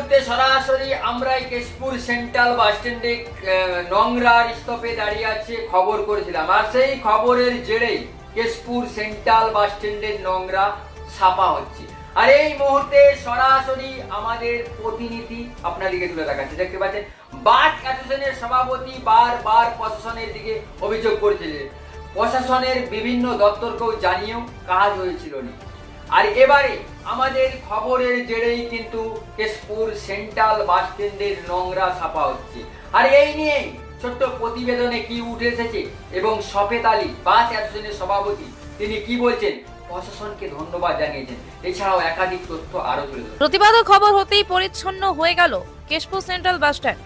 মুহূর্তে সরাসরি আমরা কেশপুর সেন্ট্রাল বাস স্ট্যান্ডে নোংরার স্তপে দাঁড়িয়ে আছে, খবর করেছিলাম। আর সেই খবরের জেরেই কেশপুর সেন্ট্রাল বাস স্ট্যান্ডের নোংরা ছাপা হচ্ছে। আর এই মুহূর্তে সরাসরি আমাদের প্রতিনিধি আপনাদেরকে তুলে দেখাচ্ছে। দেখতে পাচ্ছেন, বাস অ্যাসোসিয়েশনের সভাপতি বারবার প্রশাসনের দিকে অভিযোগ করেছিলেন প্রশাসনের বিভিন্ন দপ্তরকেও জানিয়েও কাজ হয়েছিল না। আর এবারে আমাদের খবরের জেরেই কিন্তু কেশপুর সেন্ট্রাল বাস স্ট্যান্ডের নোংরা ছাপা হচ্ছে। আর এই নিয়েই ছোট্ট প্রতিবেদনে কি উঠে এসেছে এবং সফেদ আলী, বাস অ্যাসোসিয়েশনের সভাপতি, তিনি কি বলছেন? প্রশাসনকে ধন্যবাদ জানিয়েছেন। এছাড়াও একাধিক তথ্য আরও তুলে প্রতিবাদক খবর হতেই পরিচ্ছন্ন হয়ে গেল কেশপুর সেন্ট্রাল বাস স্ট্যান্ড।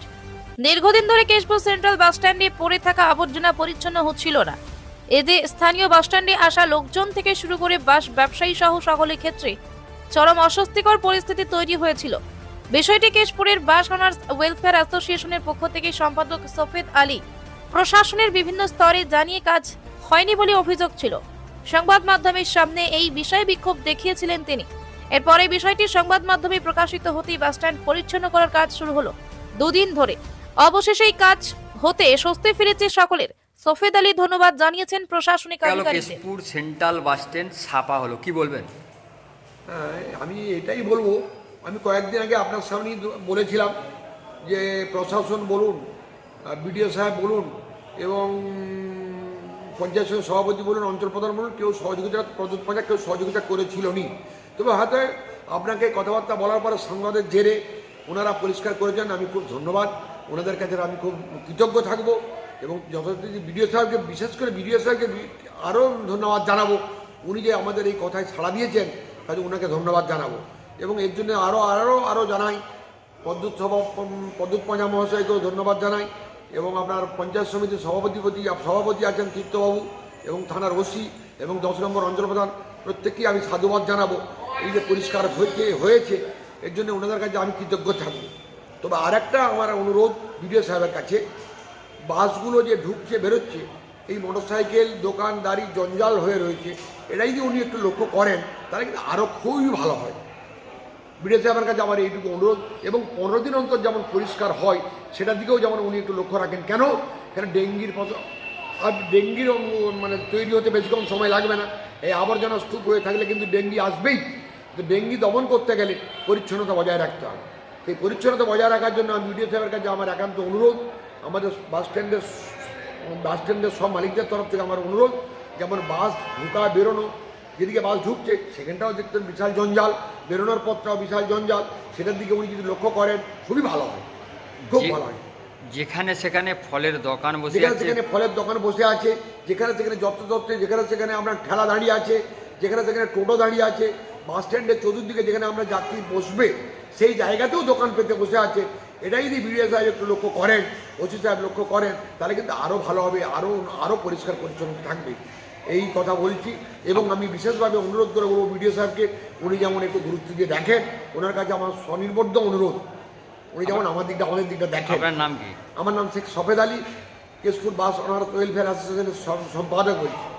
দীর্ঘদিন ধরে কেশপুর সেন্ট্রাল বাস স্ট্যান্ডে পড়ে থাকা আবর্জনা পরিচ্ছন্ন হচ্ছিল না। এতে স্থানীয় বাস স্ট্যান্ডে আসা লোকজন থেকে শুরু করে বাস ব্যবসায়ী সহ সকলের ক্ষেত্রে চরম অস্বস্তিকর পরিস্থিতি তৈরি হয়েছিল। বিষয়টি কেশপুরের বাস অনার্স ওয়েলফেয়ার অ্যাসোসিয়েশনের পক্ষ থেকে সম্পাদক সফেদ আলী প্রশাসনের বিভিন্ন স্তরে জানিয়ে কাজ হয়নি বলে অভিযোগ ছিল। সংবাদ মাধ্যমের সামনে এই বিষয়ে বিক্ষোভ দেখিয়েছিলেন তিনি। এরপরে বিষয়টি সংবাদ মাধ্যমে প্রকাশিত হতেই বাসস্ট্যান্ড পরিচ্ছন্ন করার কাজ শুরু হলো। দুদিন ধরে অবশেষে এই কাজ হতে স্বস্তি ফিরেছে সকলের। সফেদ আলী ধন্যবাদ জানিয়েছেন প্রশাসনিক আধিকারিকদের। কেশপুর সেন্ট্রাল বাস স্ট্যান্ড ছাপা হলো। কি বলবেন? আমি এটাই বলব। আমি কয়েকদিন আগে আপনার সামনেই বলেছিলাম যে প্রশাসন বলুন বিডিও সাহেব বলুন এবং পঞ্চায়েত সভাপতি বলুন, অঞ্চল প্রধান বলুন, কেউ সহযোগিতা প্রদত্ত পঞ্চায়েত কেউ সহযোগিতা করেছিল নি তবে হয়তো আপনাকে কথাবার্তা বলার পরে সংবাদের জেরে ওনারা পরিষ্কার করেছেন, আমি খুব ধন্যবাদ। ওনাদের কাছে আমি খুব কৃতজ্ঞ থাকব এবং যথাযথ বিডিও সাহেবকে, বিশেষ করে বিডিও সাহেবকে আরও ধন্যবাদ জানাব। উনি যে আমাদের এই কথায় সাড়া দিয়েছেন কাজে ওনাকে ধন্যবাদ জানাব। এবং এর জন্য আরও আরও আরও জানাই পদ্মুৎ সভা পদ্মুৎ পাঁজা মহাশয়কেও ধন্যবাদ জানাই। এবং আপনার পঞ্চায়েত সমিতির সভাপতিপতি সভাপতি আছেন তীর্থবাবু এবং থানার ওসি এবং দশ নম্বর অঞ্চল প্রধান। প্রত্যেককেই আমি সাধুবাদ জানাব। এই যে পরিষ্কার হয়েছে হয়েছে, এর জন্য ওনাদের কাছে আমি কৃতজ্ঞ থাকব তবে আরেকটা আমার অনুরোধ বিডিও সাহেবের কাছে, বাসগুলো যে ঢুকছে, বেরোচ্ছে এই মোটরসাইকেল দোকানদারি জঞ্জাল হয়ে রয়েছে, এটাই যদি উনি একটু লক্ষ্য করেন, তাহলে কিন্তু আরও খুবই ভালো হয়। বিডিও সাহেবের কাছে আমার এইটুকু অনুরোধ, এবং পনেরো দিন অন্তর যেমন পরিষ্কার হয়, সেটার দিকেও যেমন উনি একটু লক্ষ্য রাখেন। কেন? কেন ডেঙ্গির পথ, আর ডেঙ্গির মানে তৈরি হতে বেশিক্ষণ সময় লাগবে না। এই আবর্জনা স্তূপ হয়ে থাকলে কিন্তু ডেঙ্গি আসবেই। তো ডেঙ্গি দমন করতে গেলে পরিচ্ছন্নতা বজায় রাখতে হবে। এই পরিচ্ছন্নতা বজায় রাখার জন্য আমি বিডিও সাহেবের কাছে আমার একান্ত অনুরোধ, আমাদের বাস স্ট্যান্ডের বাস স্ট্যান্ডের সব মালিকদের তরফ থেকে আমার অনুরোধ যেমন বাস ঢুকা বেরোনো। যেদিকে বাস ঢুকছে সেখানটাও দেখতেন বিশাল জঞ্জাল। বেরোনোর পথটাও বিশাল জঞ্জাল। সেটার দিকে উনি যদি লক্ষ্য করেন খুবই ভালো হয়। খুব ভালো হয়। যেখানে সেখানে ফলের দোকান বসে যেখানে সেখানে ফলের দোকান বসে আছে যেখানে সেখানে যত্র তত্ত্বে যেখানে সেখানে আমরা ঠেলা দাঁড়িয়ে আছে যেখানে সেখানে টোটো দাঁড়িয়ে আছে বাস স্ট্যান্ডের চতুর্দিকে যেখানে আমরা যাত্রী বসবে সেই জায়গাতেও দোকান পেতে বসে আছে। এটাই যদি বিডিও সাহেব একটু লক্ষ্য করেন ওসি সাহেব লক্ষ্য করেন তাহলে কিন্তু আরও ভালো হবে আরও আরও পরিষ্কার পরিচ্ছন্ন থাকবে। এই কথা বলছি এবং আমি বিশেষভাবে অনুরোধ করে বলব বিডিও সাহেবকে উনি যেমন একটু গুরুত্ব দিয়ে দেখেন ওনার কাছে আমার স্বনির্বদ্ধ অনুরোধ। উনি যেমন আমার দিকটা আমাদের দিকটা দেখেন। আপনার নাম কি? আমার নাম Sheikh Safed Ali Keshpur bus owner welfare অ্যাসোসিয়েশনের সম- সম্পাদক বলছি।